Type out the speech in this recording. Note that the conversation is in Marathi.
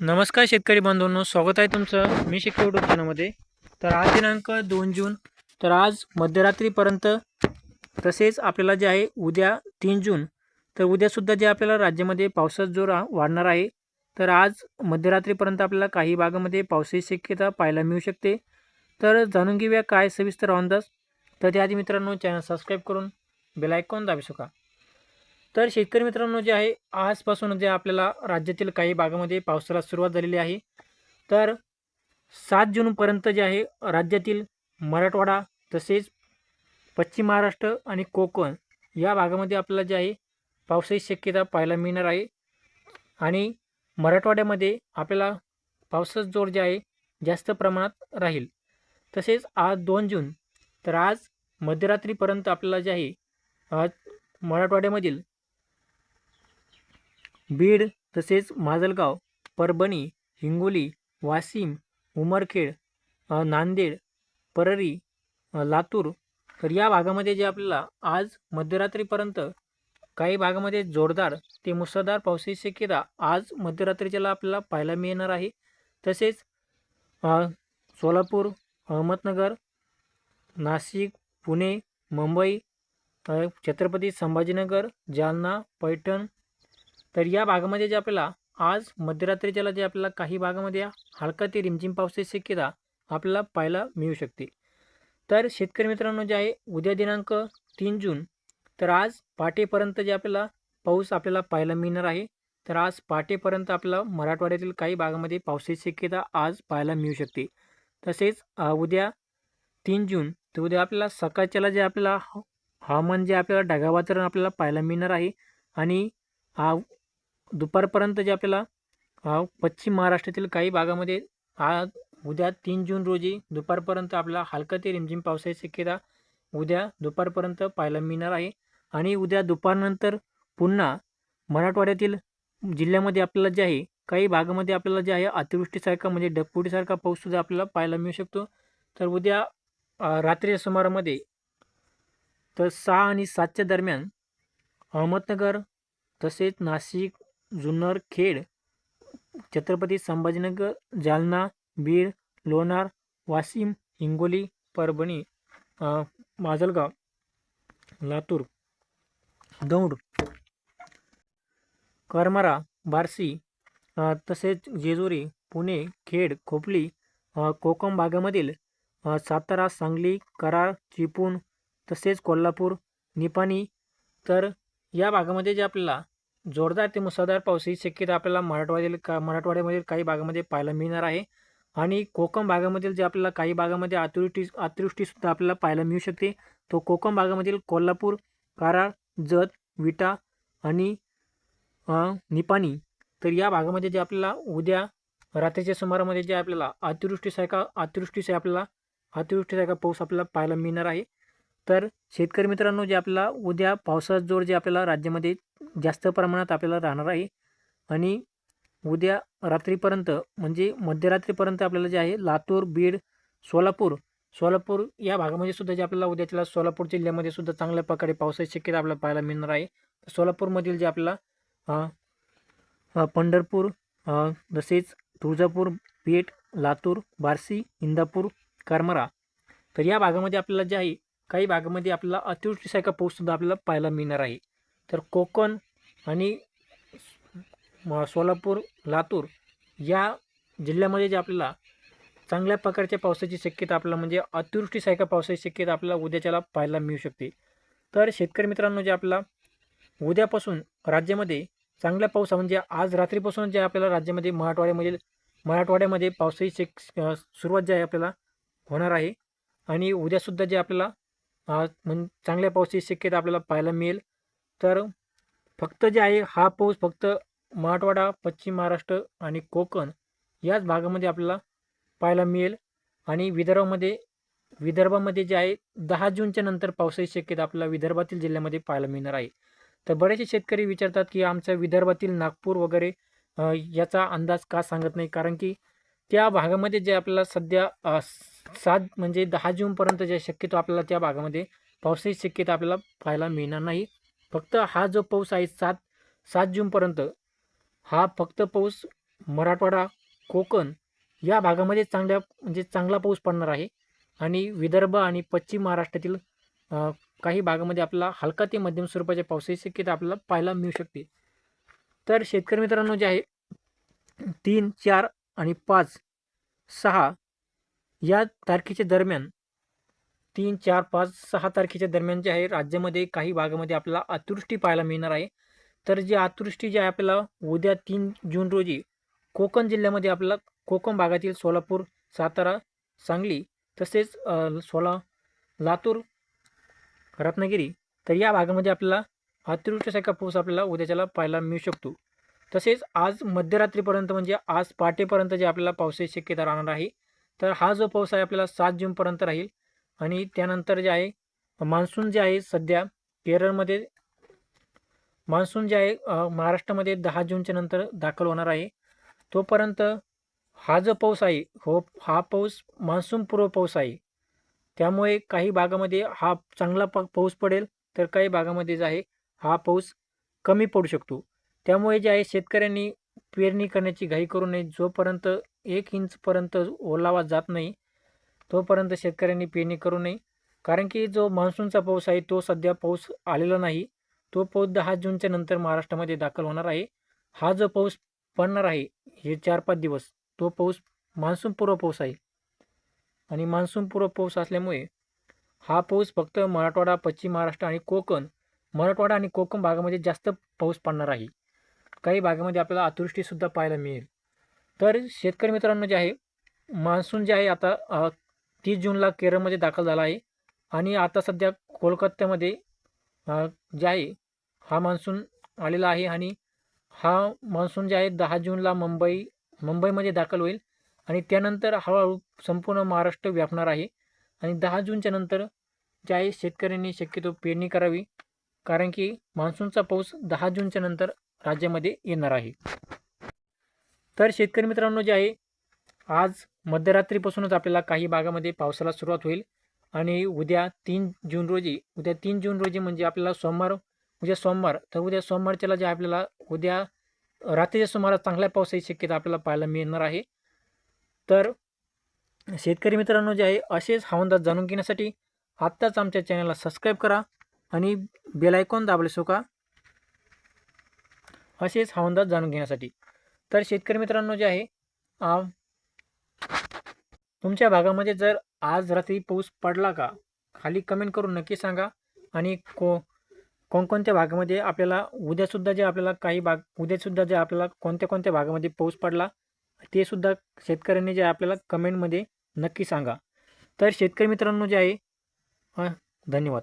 नमस्कार शेतकरी बांधवांनो स्वागत आहे तुमचं मी शेतकरी यूट्यूब चॅनलमध्ये तर आज दिनांक दोन जून तर आज मध्यरात्रीपर्यंत तसेच आपल्याला जे आहे उद्या तीन जून तर उद्यासुद्धा जे आपल्याला राज्यामध्ये पावसाचा जोर वाढणार आहे तर आज मध्यरात्रीपर्यंत आपल्याला काही भागामध्ये पावसाची शक्यता पाहायला मिळू शकते. तर जाणून घेऊया काय सविस्तर अंदाज तर त्याआधी मित्रांनो चॅनल सबस्क्राईब करून बेलायकॉन दाबी शका तर शेतकरी मित्रांनो जे आहे आजपासून जे आपल्याला राज्यातील काही भागामध्ये पावसाला सुरुवात झालेली आहे. तर सात जूनपर्यंत जे आहे राज्यातील मराठवाडा तसेच पश्चिम महाराष्ट्र आणि कोकण या भागामध्ये आपल्याला जे आहे पावसाची शक्यता पाहायला मिळणार आहे. आणि मराठवाड्यामध्ये आपल्याला पावसाचा जोर जे आहे जास्त प्रमाणात राहील. तसेच आज दोन जून तर आज मध्यरात्रीपर्यंत आपल्याला जे आहे आज मराठवाड्यामधील बीड तसेच माजलगाव परभणी हिंगोली वाशिम उमरखेड नांदेड परळी लातूर. तर या भागामध्ये जे आपल्याला आज मध्यरात्रीपर्यंत काही भागामध्ये जोरदार ते मुसळधार पावसाची शक्यता आज मध्यरात्रीच्याला आपल्याला पाहायला मिळणार आहे. तसेच सोलापूर अहमदनगर नाशिक पुणे मुंबई छत्रपती संभाजीनगर जालना पैठण तर या भागामध्ये जे आपल्याला आज मध्यरात्रीच्याला जे आपल्याला काही भागामध्ये हलका ते रिमझिम पावसाची शक्यता आपल्याला पाहायला मिळू शकते. तर शेतकरी मित्रांनो जे आहे उद्या दिनांक तीन जून तर आज पहाटेपर्यंत जे आपल्याला पाऊस आपल्याला पाहायला मिळणार आहे. तर आज पहाटेपर्यंत आपल्याला मराठवाड्यातील काही भागामध्ये पावसाची शक्यता आज पाहायला मिळू शकते. तसेच उद्या तीन जून तर उद्या आपल्याला सकाळच्याला जे आपल्याला ह- हवामान जे आपल्याला ढगाळ आपल्याला पाहायला मिळणार आहे. आणि दुपारपर्यंत जे आपल्याला पश्चिम महाराष्ट्रातील काही भागामध्ये आज उद्या तीन जून रोजी दुपारपर्यंत आपल्याला हलका ते रिमझिम पावसाची शक्यता उद्या दुपारपर्यंत पाहायला मिळणार आहे. आणि उद्या दुपारनंतर पुन्हा मराठवाड्यातील जिल्ह्यामध्ये आपल्याला जे आहे काही भागामध्ये आपल्याला जे आहे अतिवृष्टीसारखा म्हणजे ढगफुटीसारखा पाऊससुद्धा आपल्याला पाहायला मिळू शकतो. तर उद्या रात्रीच्या सुमारामध्ये तर सहा आणि सातच्या दरम्यान अहमदनगर तसेच नाशिक जुन्नर खेड छत्रपती संभाजीनगर जालना बीड लोणार वाशिम हिंगोली परभणी माजलगाव लातूर दौंड करमारा बार्शी तसेच जेजुरी पुणे खेड खोपली कोकम भागामधील सातारा सांगली कराड चिपळूण तसेच कोल्हापूर निपाणी तर या भागामध्ये जे आपल्याला जोरदार ते मुसळधार पावसाची शक्यता आपल्याला मराठवाड्यातील का मराठवाड्यामधील काही भागामध्ये पाहायला मिळणार आहे. आणि कोकण भागामधील जे आपल्याला काही भागामध्ये अतिवृष्टी अतिवृष्टीसुद्धा आपल्याला पाहायला मिळू शकते. तो कोकण भागामधील कोल्हापूर कराड जत विटा आणि निपाणी तर या भागामध्ये जे आपल्याला उद्या रात्रीच्या सुमारामध्ये जे आपल्याला अतिवृष्टीसारखा अतिवृष्टीचे आपल्याला अतिवृष्टीसारखा पाऊस आपल्याला पाहायला मिळणार आहे. तर शेतकरी मित्रांनो जे आपल्याला उद्या पावसाचा जोर जे आपल्याला राज्यामध्ये जास्त प्रमाणात आपल्याला राहणार आहे. आणि उद्या रात्रीपर्यंत म्हणजे मध्यरात्रीपर्यंत आपल्याला जे आहे लातूर बीड सोलापूर सोलापूर या भागामध्ये सुद्धा जे आपल्याला उद्याच्याला सोलापूर जिल्ह्यामध्ये सुद्धा चांगल्या प्रकारे पावसाची शक्यता आपल्याला पाहायला मिळणार आहे. सोलापूरमधील जे आपल्याला पंढरपूर तसेच तुळजापूर पेठ लातूर बार्शी इंदापूर करमरा तर या भागामध्ये आपल्याला जे आहे काही भागामध्ये आपल्याला अतिवृष्टीसारखा पाऊससुद्धा आपल्याला पाहायला मिळणार आहे. तर कोकण आणि म- सोलापूर लातूर या जिल्ह्यामध्ये जे आपल्याला चांगल्या प्रकारच्या पावसाची शक्यता आपल्याला म्हणजे अतिवृष्टीसारख्या पावसाची शक्यता आपल्याला उद्याच्याला पाहायला मिळू शकते. तर शेतकरी मित्रांनो जे आपला उद्यापासून राज्यामध्ये चांगल्या पाऊस म्हणजे आज रात्रीपासून जे आपल्याला राज्यामध्ये मराठवाड्यामधील मराठवाड्यामध्ये पावसाची शेक सुरुवात जी आहे आपल्याला होणार आहे. आणि उद्यासुद्धा जे आपल्याला म्हण चांगल्या पावसाची शक्यता आपल्याला पाहायला मिळेल. तर फक्त जे आहे हा पाऊस फक्त मराठवाडा पश्चिम महाराष्ट्र आणि कोकण याच भागामध्ये आपल्याला पाहायला मिळेल. आणि विदर्भामध्ये विदर्भामध्ये जे आहे दहा जूनच्या नंतर पावसाची शक्यता आपल्याला विदर्भातील जिल्ह्यामध्ये पाहायला मिळणार आहे. तर बरेचसे शेतकरी विचारतात की आमच्या विदर्भातील नागपूर वगैरे याचा अंदाज का सांगत नाही? कारण की त्या भागामध्ये जे आपल्याला सध्या सात म्हणजे दहा जूनपर्यंत जे शक्यतो आपल्याला त्या भागामध्ये पावसाची शक्यता आपल्याला पाहायला मिळणार नाही. फक्त हा जो पाऊस आहे सात सात जूनपर्यंत हा फक्त पाऊस मराठवाडा कोकण या भागामध्ये चांगल्या म्हणजे चांगला पाऊस पडणार आहे. आणि विदर्भ आणि पश्चिम महाराष्ट्रातील काही भागामध्ये आपला हलका ते मध्यम स्वरूपाच्या पावसाची शक्यता आपल्याला पाहायला मिळू शकते. तर शेतकरी मित्रांनो जे आहे तीन चार आणि पाच सहा या तारखेच्या दरम्यान तीन चार पाच सहा तारखेच्या दरम्यान जे आहे राज्यामध्ये काही भागामध्ये आपल्याला अतिवृष्टी पाहायला मिळणार आहे. तर जी अतिवृष्टी जी आहे आपल्याला उद्या तीन जून रोजी कोकण जिल्ह्यामध्ये आपल्याला कोकण भागातील सोलापूर सातारा सांगली तसेच सोला लातूर रत्नागिरी तर या भागामध्ये आपल्याला अतिवृष्टीसारखा पाऊस आपल्याला उद्याच्याला पाहायला मिळू शकतो. तसेच आज मध्यरात्रीपर्यंत म्हणजे आज पहाटेपर्यंत जे आपल्याला पावसाची शक्यता राहणार आहे तर हा जो पाऊस आहे आपल्याला सात जूनपर्यंत राहील. आणि त्यानंतर जे आहे मान्सून जे आहे सध्या केरळमध्ये मान्सून जे आहे महाराष्ट्रामध्ये दहा जूनच्या नंतर दाखल होणार आहे. तोपर्यंत हा जो पाऊस आहे हो हा पाऊस मान्सूनपूर्व पाऊस आहे. त्यामुळे काही भागामध्ये हा चांगला प पाऊस पडेल तर काही भागामध्ये जे आहे हा पाऊस कमी पडू शकतो. त्यामुळे जे आहे शेतकऱ्यांनी पेरणी करण्याची घाई करू नये. जोपर्यंत एक इंचपर्यंत ओलावा जात नाही तोपर्यंत शेतकऱ्यांनी पेरणी करू नये. कारण की जो मान्सूनचा पाऊस आहे तो सध्या पाऊस आलेला नाही. तो पाऊस दहा जूनच्या नंतर महाराष्ट्रामध्ये दाखल होणार आहे. हा जो पाऊस पडणार आहे हे चार पाच दिवस तो पाऊस मान्सूनपूर्व पाऊस आहे. आणि मान्सूनपूर्व पाऊस असल्यामुळे हा पाऊस फक्त मराठवाडा पश्चिम महाराष्ट्र आणि कोकण मराठवाडा आणि कोकण भागामध्ये जास्त पाऊस पडणार आहे. काही भागामध्ये आपल्याला अतिवृष्टीसुद्धा पाहायला मिळेल. तर शेतकरी मित्रांनो जे आहे मान्सून जे आहे आता तीस जूनला केरळमध्ये दाखल झाला आहे. आणि आता सध्या कोलकात्यामध्ये जे आहे हा मान्सून आलेला आहे आणि हा मान्सून जे आहे दहा जूनला मुंबई मुंबईमध्ये दाखल होईल. आणि त्यानंतर हळूहळू संपूर्ण महाराष्ट्र व्यापणार आहे. आणि दहा जूनच्या नंतर जे आहे शेतकऱ्यांनी शक्यतो पेरणी करावी. कारण की मान्सूनचा पाऊस दहा जूनच्या नंतर राज्यामध्ये येणार आहे. तर शेतकरी मित्रांनो जे आहे आज मध्यरात्रीपासूनच आपल्याला काही भागामध्ये पावसाला सुरुवात होईल आणि उद्या तीन जून रोजी उद्या तीन जून रोजी म्हणजे आपल्याला सोमवार उद्या सोमवार. तर उद्या सोमवारच्याला जे आपल्याला उद्या रात्रीच्या सुमारास चांगल्या पावसाची शक्यता आपल्याला पाहायला मिळणार आहे. तर शेतकरी मित्रांनो जे आहे असेच हवामान जाणून घेण्यासाठी आत्ताच आमच्या चॅनलला सबस्क्राईब करा आणि बेल आयकॉन दाबले सो का असेच हवामान जाणून घेण्यासाठी. तर शेतकरी मित्रांनो जे आहे तुमच्या भागामध्ये जर आज रात्री पाऊस पडला का? खाली कमेंट करून नक्की सांगा. आणि को कोणकोणत्या भागामध्ये आपल्याला उद्यासुद्धा जे आपल्याला काही भाग उद्यासुद्धा जे आपल्याला कोणत्या कोणत्या भागामध्ये पाऊस पडला ते सुद्धा शेतकऱ्यांनी जे आपल्याला कमेंटमध्ये नक्की सांगा. तर शेतकरी मित्रांनो जे आहे हां धन्यवाद.